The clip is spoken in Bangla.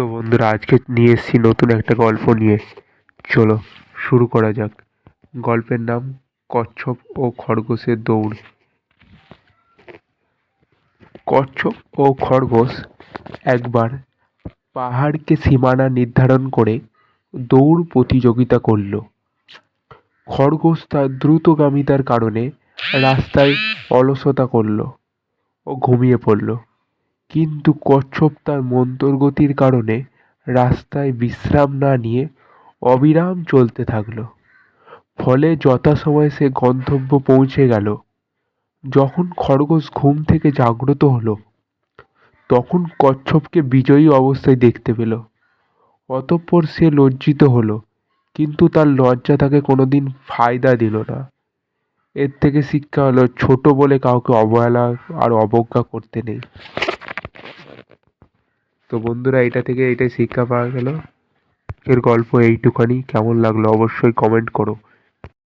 তো বন্ধুরা, আজকে নিয়ে এসেছি নতুন একটা গল্প নিয়ে। চলো, শুরু করা যাক। গল্পের নাম কচ্ছপ ও খরগোশের দৌড়। কচ্ছপ ও খরগোশ একবার পাহাড়কে সীমানা নির্ধারণ করে দৌড় প্রতিযোগিতা করল। খরগোশ তার দ্রুতগামিতার কারণে রাস্তায় অলসতা করল ও ঘুমিয়ে পড়ল। কিন্তু কচ্ছপ তার মন্তরগতির কারণে রাস্তায় বিশ্রাম না নিয়ে অবিরাম চলতে থাকল। ফলে যথাসময়ে সে গন্তব্য পৌঁছে গেল। যখন খরগোশ ঘুম থেকে জাগ্রত হলো, তখন কচ্ছপকে বিজয়ী অবস্থায় দেখতে পেল। অতঃপর সে লজ্জিত হলো, কিন্তু তার লজ্জা তাকে কোনোদিন ফায়দা দিল না। এর থেকে শিক্ষা হলো, ছোট বলে কাউকে অবহেলা আর অবজ্ঞা করতে নেই। তো বন্ধুরা এটা থেকে এটাই শিক্ষা পাওয়া গেল। এর গল্প এইটুখানি। কেমন লাগল অবশ্যই কমেন্ট করো।